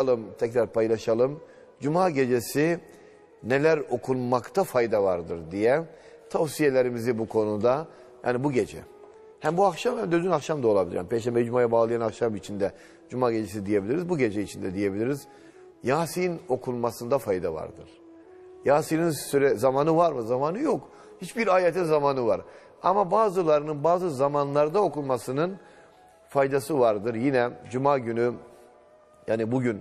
Paylaşalım, tekrar paylaşalım. Cuma gecesi neler okunmakta fayda vardır diye tavsiyelerimizi bu konuda yani bu gece. Hem bu akşam hem de dün akşam da olabilir. Yani Perşembe Cuma'ya bağlayan akşam içinde Cuma gecesi diyebiliriz. Bu gece içinde diyebiliriz. Yasin okunmasında fayda vardır. Yasin'in süre zamanı var mı? Zamanı yok. Hiçbir ayetin zamanı var. Ama bazılarının bazı zamanlarda okunmasının faydası vardır. Yine Cuma günü yani bugün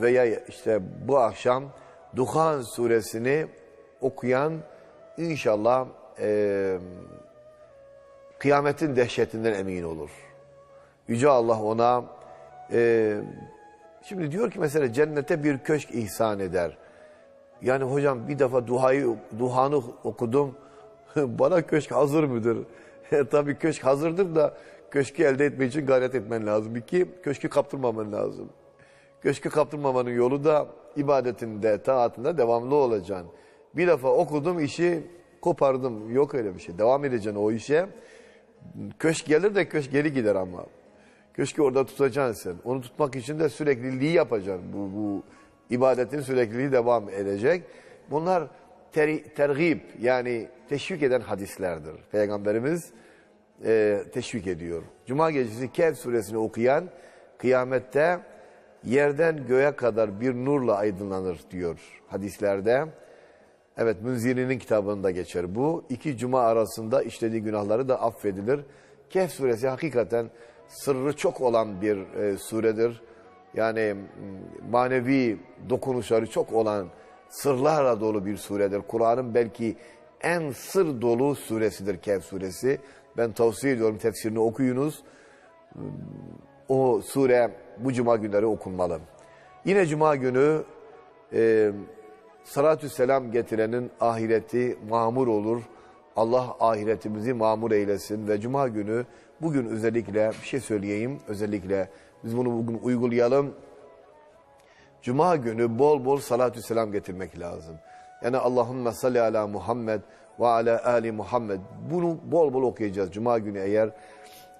veya işte bu akşam Duhan suresini okuyan inşallah eee, kıyametin dehşetinden emin olur. Yüce Allah ona eee, şimdi diyor ki mesela cennete bir köşk ihsan eder. Yani hocam bir defa duhayı, duhanı okudum. Bana köşk hazır mıdır? Tabii köşk hazırdır da köşkü elde etmek için gayret etmen lazım. İki, köşkü kaptırmaman lazım. Köşkü kaptırmamanın yolu da ibadetinde, taatında devamlı olacaksın. Bir defa okudum işi kopardım. Yok öyle bir şey. Devam edeceksin o işe. Köşk gelir de köşk geri gider ama. Köşkü orada tutacaksın sen. Onu tutmak için de sürekliliği yapacaksın. Bu, bu ibadetin sürekliliği devam edecek. Bunlar ter, tergib yani teşvik eden hadislerdir. Peygamberimiz e, teşvik ediyor. Cuma gecesi Kehf suresini okuyan kıyamette yerden göğe kadar bir nurla aydınlanır diyor hadislerde. Evet Münziri'nin kitabında geçer bu. İki cuma arasında işlediği günahları da affedilir. Kehf suresi hakikaten sırrı çok olan bir e, suredir. Yani manevi dokunuşları çok olan sırlarla dolu bir suredir. Kur'an'ın belki en sır dolu suresidir Kehf suresi. Ben tavsiye ediyorum tefsirini okuyunuz. O sure bu cuma günleri okunmalı. Yine cuma günü e, salatü selam getirenin ahireti mamur olur. Allah ahiretimizi mamur eylesin ve cuma günü bugün özellikle bir şey söyleyeyim. Özellikle biz bunu bugün uygulayalım. Cuma günü bol bol salatü selam getirmek lazım. Yani Allahümme salli ala Muhammed ve ala ali Muhammed. Bunu bol bol okuyacağız Cuma günü eğer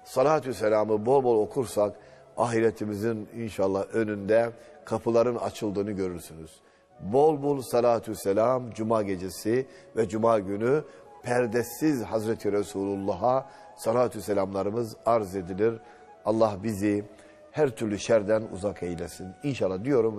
salatü selamı bol bol okursak ahiretimizin inşallah önünde kapıların açıldığını görürsünüz. Bol bol salatü selam Cuma gecesi ve Cuma günü perdesiz Hazreti Resulullah'a salatü selamlarımız arz edilir. Allah bizi her türlü şerden uzak eylesin. İnşallah diyorum.